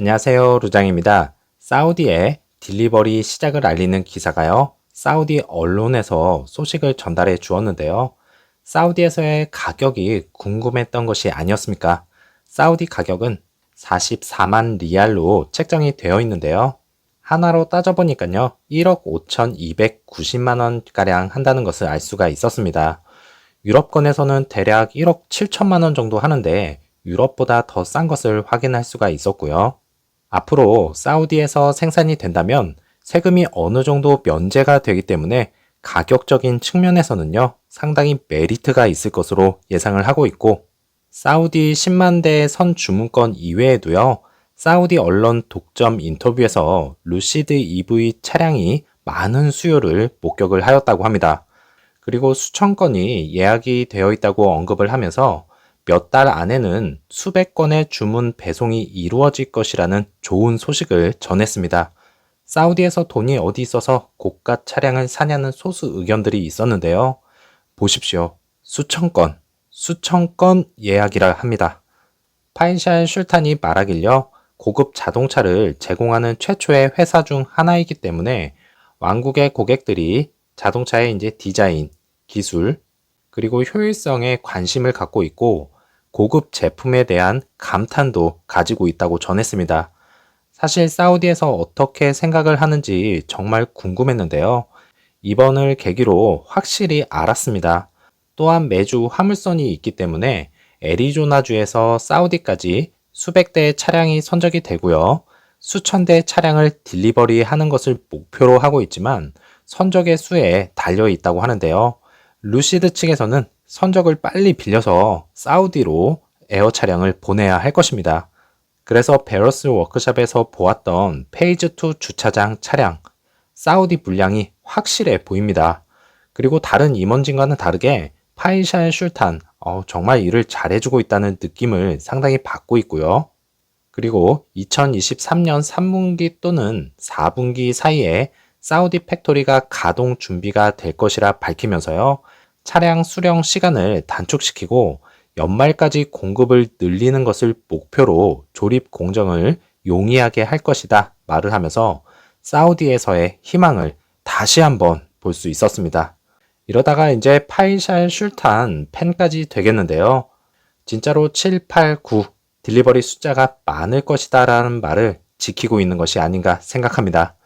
안녕하세요. 루장입니다. 사우디의 딜리버리 시작을 알리는 기사가요. 사우디 언론에서 소식을 전달해 주었는데요. 사우디에서의 가격이 궁금했던 것이 아니었습니까? 사우디 가격은 44만 리알로 책정이 되어 있는데요. 하나로 따져보니까요. 1억 5,290만 원 가량 한다는 것을 알 수가 있었습니다. 유럽권에서는 대략 1억 7천만 원 정도 하는데 유럽보다 더 싼 것을 확인할 수가 있었고요. 앞으로 사우디에서 생산이 된다면 세금이 어느 정도 면제가 되기 때문에 가격적인 측면에서는요, 상당히 메리트가 있을 것으로 예상을 하고 있고, 사우디 10만 대의 선 주문권 이외에도요, 사우디 언론 독점 인터뷰에서 루시드 EV 차량이 많은 수요를 목격을 하였다고 합니다. 그리고 수천 건이 예약이 되어 있다고 언급을 하면서 몇 달 안에는 수백 건의 주문 배송이 이루어질 것이라는 좋은 소식을 전했습니다. 사우디에서 돈이 어디 있어서 고가 차량을 사냐는 소수 의견들이 있었는데요. 보십시오. 수천 건, 수천 건 예약이라 합니다. 파이샬 슐탄이 말하길요. 고급 자동차를 제공하는 최초의 회사 중 하나이기 때문에 왕국의 고객들이 자동차의 이제 디자인, 기술, 그리고 효율성에 관심을 갖고 있고 고급 제품에 대한 감탄도 가지고 있다고 전했습니다. 사실 사우디에서 어떻게 생각을 하는지 정말 궁금했는데요. 이번을 계기로 확실히 알았습니다. 또한 매주 화물선이 있기 때문에 애리조나주에서 사우디까지 수백 대의 차량이 선적이 되고요. 수천 대의 차량을 딜리버리 하는 것을 목표로 하고 있지만 선적의 수에 달려 있다고 하는데요. 루시드 측에서는 선적을 빨리 빌려서 사우디로 에어 차량을 보내야 할 것입니다. 그래서 베러스 워크샵에서 보았던 페이즈2 주차장 차량, 사우디 물량이 확실해 보입니다. 그리고 다른 임원진과는 다르게 파이샬 슐탄, 어, 정말 일을 잘해주고 있다는 느낌을 상당히 받고 있고요. 그리고 2023년 3분기 또는 4분기 사이에 사우디 팩토리가 가동 준비가 될 것이라 밝히면서요. 차량 수령 시간을 단축시키고 연말까지 공급을 늘리는 것을 목표로 조립 공정을 용이하게 할 것이다 말을 하면서 사우디에서의 희망을 다시 한번 볼 수 있었습니다. 이러다가 이제 파이샬 슐탄 팬까지 되겠는데요. 진짜로 7, 8, 9 딜리버리 숫자가 많을 것이다 라는 말을 지키고 있는 것이 아닌가 생각합니다.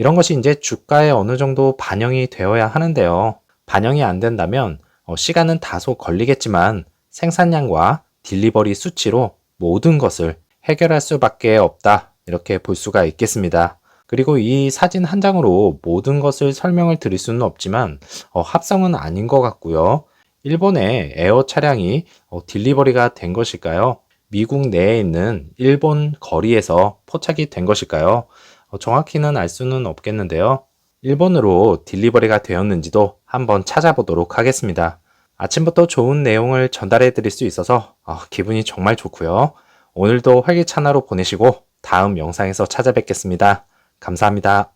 이런 것이 이제 주가에 어느 정도 반영이 되어야 하는데요. 반영이 안 된다면 어, 시간은 다소 걸리겠지만 생산량과 딜리버리 수치로 모든 것을 해결할 수밖에 없다. 이렇게 볼 수가 있겠습니다. 그리고 이 사진 한 장으로 모든 것을 설명을 드릴 수는 없지만 어, 합성은 아닌 것 같고요. 일본의 에어 차량이 어, 딜리버리가 된 것일까요? 미국 내에 있는 일본 거리에서 포착이 된 것일까요? 어, 정확히는 알 수는 없겠는데요. 일본으로 딜리버리가 되었는지도 한번 찾아보도록 하겠습니다. 아침부터 좋은 내용을 전달해 드릴 수 있어서 어, 기분이 정말 좋고요. 오늘도 활기찬 하루 보내시고 다음 영상에서 찾아뵙겠습니다. 감사합니다.